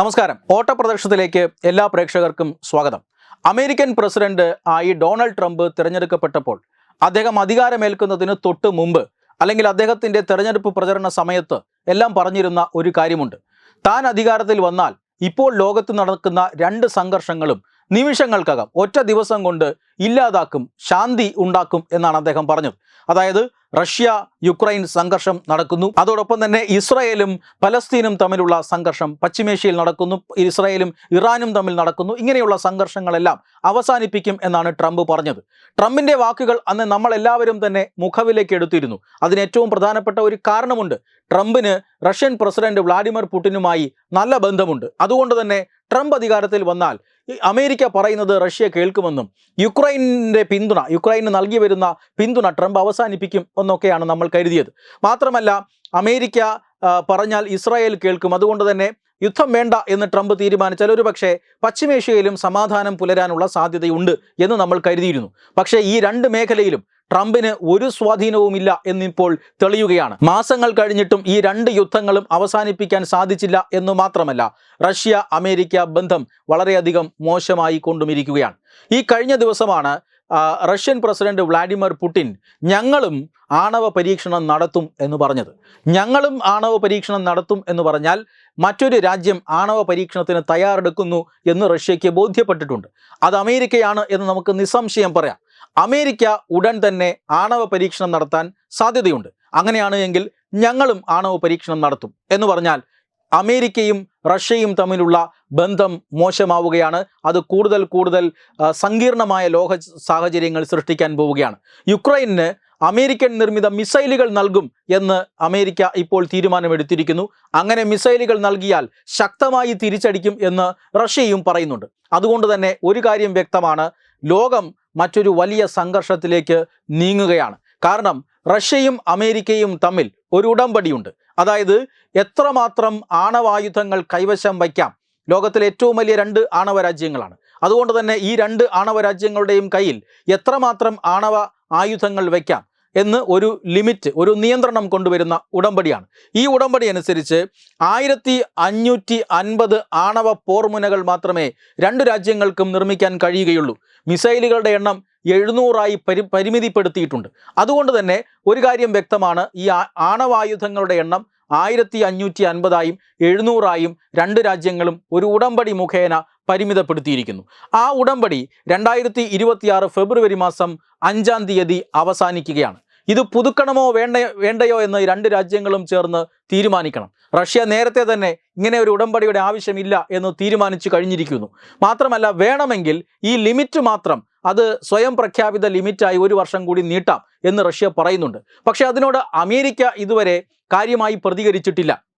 നമസ്കാരം. ഓട്ടപ്രദർശനത്തിലേക്ക് എല്ലാ പ്രേക്ഷകർക്കും സ്വാഗതം. അമേരിക്കൻ പ്രസിഡന്റ് ആയി ഡൊണാൾഡ് ട്രംപ് തിരഞ്ഞെടുക്കപ്പെട്ടപ്പോൾ അദ്ദേഹം അധികാരമേൽക്കുന്നതിന് തൊട്ട് മുമ്പ് അല്ലെങ്കിൽ അദ്ദേഹത്തിന്റെ തെരഞ്ഞെടുപ്പ് പ്രചരണ സമയത്ത് എല്ലാം പറഞ്ഞിരുന്ന ഒരു കാര്യമുണ്ട്. താൻ അധികാരത്തിൽ വന്നാൽ ഇപ്പോൾ ലോകത്ത് നടക്കുന്ന രണ്ട് സംഘർഷങ്ങളും നിമിഷങ്ങൾക്കകം ഒറ്റ ദിവസം കൊണ്ട് ഇല്ലാതാക്കും ശാന്തി ഉണ്ടാക്കും എന്നാണ് അദ്ദേഹം പറഞ്ഞത്. അതായത് റഷ്യ യുക്രൈൻ സംഘർഷം നടക്കുന്നു. അതോടൊപ്പം തന്നെ ഇസ്രായേലും പലസ്തീനും തമ്മിലുള്ള സംഘർഷം പശ്ചിമേഷ്യയിൽ നടക്കുന്നു. ഇസ്രായേലും ഇറാനും തമ്മിൽ നടക്കുന്നു. ഇങ്ങനെയുള്ള സംഘർഷങ്ങളെല്ലാം അവസാനിപ്പിക്കും എന്നാണ് ട്രംപ് പറഞ്ഞത്. ട്രംപിന്റെ വാക്കുകൾ അന്ന് നമ്മൾ എല്ലാവരും തന്നെ മുഖവിലേക്ക് എടുത്തിരുന്നു. അതിന് ഏറ്റവും പ്രധാനപ്പെട്ട ഒരു കാരണമുണ്ട്. ട്രംപിന് റഷ്യൻ പ്രസിഡന്റ് വ്ളാഡിമിർ പുടിനുമായി നല്ല ബന്ധമുണ്ട്. അതുകൊണ്ട് തന്നെ ട്രംപ് അധികാരത്തിൽ വന്നാൽ അമേരിക്ക പറയുന്നത് റഷ്യ കേൾക്കുമെന്നും യുക്രൈനിന്റെ പിന്തുണ യുക്രൈന് നൽകി വരുന്ന പിന്തുണ ട്രംപ് അവസാനിപ്പിക്കും എന്നൊക്കെയാണ് നമ്മൾ കരുതിയത്. മാത്രമല്ല അമേരിക്ക പറഞ്ഞാൽ ഇസ്രായേൽ കേൾക്കും. അതുകൊണ്ട് തന്നെ യുദ്ധം വേണ്ട എന്ന് ട്രംപ് തീരുമാനിച്ചാൽ ഒരു പക്ഷേ പശ്ചിമേഷ്യയിലും സമാധാനം പുലരാനുള്ള സാധ്യതയുണ്ട് എന്ന് നമ്മൾ കരുതിയിരുന്നു. പക്ഷേ ഈ രണ്ട് മേഖലയിലും ട്രംപിന് ഒരു സ്വാധീനവുമില്ല എന്നിപ്പോൾ തെളിയുകയാണ്. മാസങ്ങൾ കഴിഞ്ഞിട്ടും ഈ രണ്ട് യുദ്ധങ്ങളും അവസാനിപ്പിക്കാൻ സാധിച്ചില്ല എന്ന് മാത്രമല്ല റഷ്യ അമേരിക്ക ബന്ധം വളരെയധികം മോശമായി കൊണ്ടുമിരിക്കുകയാണ്. ഈ കഴിഞ്ഞ ദിവസമാണ് റഷ്യൻ പ്രസിഡന്റ് വ്ളാഡിമിർ പുടിൻ ഞങ്ങളും ആണവ പരീക്ഷണം നടത്തും എന്ന് പറഞ്ഞത്. ഞങ്ങളും ആണവ പരീക്ഷണം നടത്തും എന്ന് പറഞ്ഞാൽ മറ്റൊരു രാജ്യം ആണവ പരീക്ഷണത്തിന് തയ്യാറെടുക്കുന്നു എന്ന് റഷ്യയ്ക്ക് ബോധ്യപ്പെട്ടിട്ടുണ്ട്. അത് അമേരിക്കയാണ് എന്ന് നമുക്ക് നിസ്സംശയം പറയാം. അമേരിക്ക ഉടൻ തന്നെ ആണവ പരീക്ഷണം നടത്താൻ സാധ്യതയുണ്ട്. അങ്ങനെയാണ് എങ്കിൽ ഞങ്ങളും ആണവ പരീക്ഷണം നടത്തും എന്ന് പറഞ്ഞാൽ അമേരിക്കയും റഷ്യയും തമ്മിലുള്ള ബന്ധം മോശമാവുകയാണ്. അത് കൂടുതൽ കൂടുതൽ സങ്കീർണമായ ലോക സാഹചര്യങ്ങൾ സൃഷ്ടിക്കാൻ പോവുകയാണ്. യുക്രൈന് അമേരിക്കൻ നിർമ്മിത മിസൈലുകൾ നൽകും എന്ന് അമേരിക്ക ഇപ്പോൾ തീരുമാനമെടുത്തിരിക്കുന്നു. അങ്ങനെ മിസൈലുകൾ നൽകിയാൽ ശക്തമായി തിരിച്ചടിക്കും എന്ന് റഷ്യയും പറയുന്നുണ്ട്. അതുകൊണ്ട് തന്നെ ഒരു കാര്യം വ്യക്തമാണ്. ലോകം മറ്റൊരു വലിയ സംഘർഷത്തിലേക്ക് നീങ്ങുകയാണ്. കാരണം റഷ്യയും അമേരിക്കയും തമ്മിൽ ഒരു ഉടമ്പടിയുണ്ട്. അതായത് എത്രമാത്രം ആണവായുധങ്ങൾ കൈവശം വയ്ക്കാം. ലോകത്തിലെ ഏറ്റവും വലിയ രണ്ട് ആണവ രാജ്യങ്ങളാണ് അതുകൊണ്ട് തന്നെ ഈ രണ്ട് ആണവ രാജ്യങ്ങളുടെയും കയ്യിൽ എത്രമാത്രം ആണവ ആയുധങ്ങൾ വയ്ക്കാം എന്ന് ഒരു ലിമിറ്റ് ഒരു നിയന്ത്രണം കൊണ്ടുവരുന്ന ഉടമ്പടിയാണ്. ഈ ഉടമ്പടി അനുസരിച്ച് ആയിരത്തി അഞ്ഞൂറ്റി അൻപത് ആണവ പോർമുനകൾ മാത്രമേ രണ്ട് രാജ്യങ്ങൾക്കും നിർമ്മിക്കാൻ കഴിയുകയുള്ളൂ. മിസൈലുകളുടെ എണ്ണം എഴുന്നൂറായി പരി പരിമിതിപ്പെടുത്തിയിട്ടുണ്ട്. അതുകൊണ്ട് തന്നെ ഒരു കാര്യം വ്യക്തമാണ് ഈ ആണവായുധങ്ങളുടെ എണ്ണം ആയിരത്തി അഞ്ഞൂറ്റി അൻപതായും എഴുന്നൂറായും രണ്ട് രാജ്യങ്ങളും ഒരു ഉടമ്പടി മുഖേന പരിമിതപ്പെടുത്തിയിരിക്കുന്നു. ആ ഉടമ്പടി രണ്ടായിരത്തി ഇരുപത്തിയാറ് ഫെബ്രുവരി മാസം അഞ്ചാം തീയതി അവസാനിക്കുകയാണ്. ഇത് പുതുക്കണമോ വേണ്ട വേണ്ടയോ എന്ന് രണ്ട് രാജ്യങ്ങളും ചേർന്ന് തീരുമാനിക്കണം. റഷ്യ നേരത്തെ തന്നെ ഇങ്ങനെ ഒരു ഉടമ്പടിയുടെ ആവശ്യമില്ല എന്ന് തീരുമാനിച്ചു കഴിഞ്ഞിരിക്കുന്നു. മാത്രമല്ല വേണമെങ്കിൽ ഈ ലിമിറ്റ് മാത്രം അത് സ്വയം പ്രഖ്യാപിത ലിമിറ്റായി ഒരു വർഷം കൂടി നീട്ടാം എന്ന് റഷ്യ പറയുന്നുണ്ട്. പക്ഷേ അതിനോട് അമേരിക്ക ഇതുവരെ കാര്യമായി പ്രതികരിച്ചിട്ടില്ല.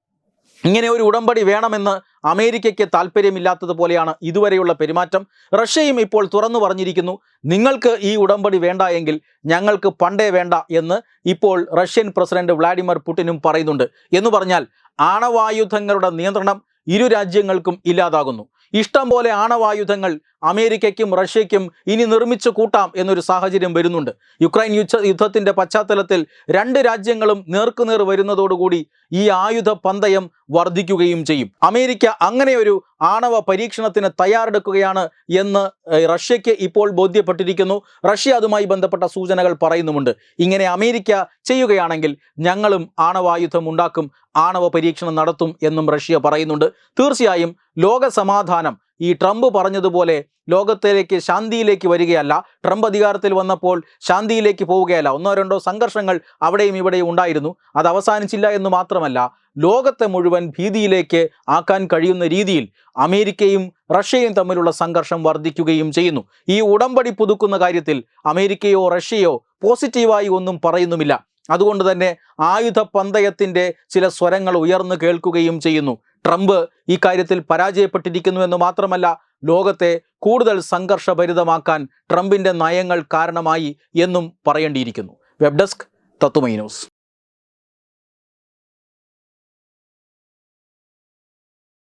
ഇങ്ങനെ ഒരു ഉടമ്പടി വേണമെന്ന് അമേരിക്കയ്ക്ക് താല്പര്യമില്ലാത്തതുപോലെയാണ് ഇതുവരെയുള്ള പെരുമാറ്റം. റഷ്യയും ഇപ്പോൾ തുറന്നു പറഞ്ഞിരിക്കുന്നു നിങ്ങൾക്ക് ഈ ഉടമ്പടി വേണ്ട എങ്കിൽ ഞങ്ങൾക്ക് പണ്ടേ വേണ്ട എന്ന് ഇപ്പോൾ റഷ്യൻ പ്രസിഡന്റ് വ്ളാഡിമിർ പുടിനും പറയുന്നുണ്ട്. എന്ന് പറഞ്ഞാൽ ആണവായുധങ്ങളുടെ നിയന്ത്രണം ഇരു രാജ്യങ്ങൾക്കും ഇല്ലാതാകുന്നു. ഇഷ്ടം പോലെ ആണവായുധങ്ങൾ അമേരിക്കയ്ക്കും റഷ്യയ്ക്കും ഇനി നിർമ്മിച്ചു കൂട്ടാം എന്നൊരു സാഹചര്യം വരുന്നുണ്ട്. യുക്രൈൻ യുദ്ധ യുദ്ധത്തിന്റെ പശ്ചാത്തലത്തിൽ രണ്ട് രാജ്യങ്ങളും നേർക്കുനേർ വരുന്നതോടുകൂടി ഈ ആയുധ പന്തയം വർദ്ധിക്കുകയും ചെയ്യും. അമേരിക്ക അങ്ങനെ ഒരു ആണവ പരീക്ഷണത്തിന് തയ്യാറെടുക്കുകയാണ് എന്ന് റഷ്യയ്ക്ക് ഇപ്പോൾ ബോധ്യപ്പെട്ടിരിക്കുന്നു. റഷ്യ അതുമായി ബന്ധപ്പെട്ട സൂചനകൾ പറയുന്നുമുണ്ട്. ഇങ്ങനെ അമേരിക്ക ചെയ്യുകയാണെങ്കിൽ ഞങ്ങളും ആണവായുധം ഉണ്ടാക്കും ആണവ പരീക്ഷണം നടത്തും എന്നും റഷ്യ പറയുന്നുണ്ട്. തീർച്ചയായും ലോക സമാധാനം ഈ ട്രംപ് പറഞ്ഞതുപോലെ ലോകത്തിലേക്ക് ശാന്തിയിലേക്ക് വരികയല്ല. ട്രംപ് അധികാരത്തിൽ വന്നപ്പോൾ ശാന്തിയിലേക്ക് പോവുകയല്ല. ഒന്നോ രണ്ടോ സംഘർഷങ്ങൾ അവിടെയും ഇവിടെയും ഉണ്ടായിരുന്നു. അത് അവസാനിച്ചില്ല എന്ന് മാത്രമല്ല ലോകത്തെ മുഴുവൻ ഭീതിയിലേക്ക് ആക്കാൻ കഴിയുന്ന രീതിയിൽ അമേരിക്കയും റഷ്യയും തമ്മിലുള്ള സംഘർഷം വർദ്ധിക്കുകയും ചെയ്യുന്നു. ഈ ഉടമ്പടി പുതുക്കുന്ന കാര്യത്തിൽ അമേരിക്കയോ റഷ്യയോ പോസിറ്റീവായി ഒന്നും പറയുന്നുമില്ല. അതുകൊണ്ട് തന്നെ ആയുധ പന്തയത്തിന്റെ ചില സ്വരങ്ങൾ ഉയർന്നു കേൾക്കുകയും ചെയ്യുന്നു. ട്രംപ് ഈ കാര്യത്തിൽ പരാജയപ്പെട്ടിരിക്കുന്നു എന്ന് മാത്രമല്ല ലോകത്തെ കൂടുതൽ സംഘർഷഭരിതമാക്കാൻ ട്രംപിന്റെ നയങ്ങൾ കാരണമായി എന്നും പറയേണ്ടിയിരിക്കുന്നു. വെബ് ഡെസ്ക് തത്തുമൈ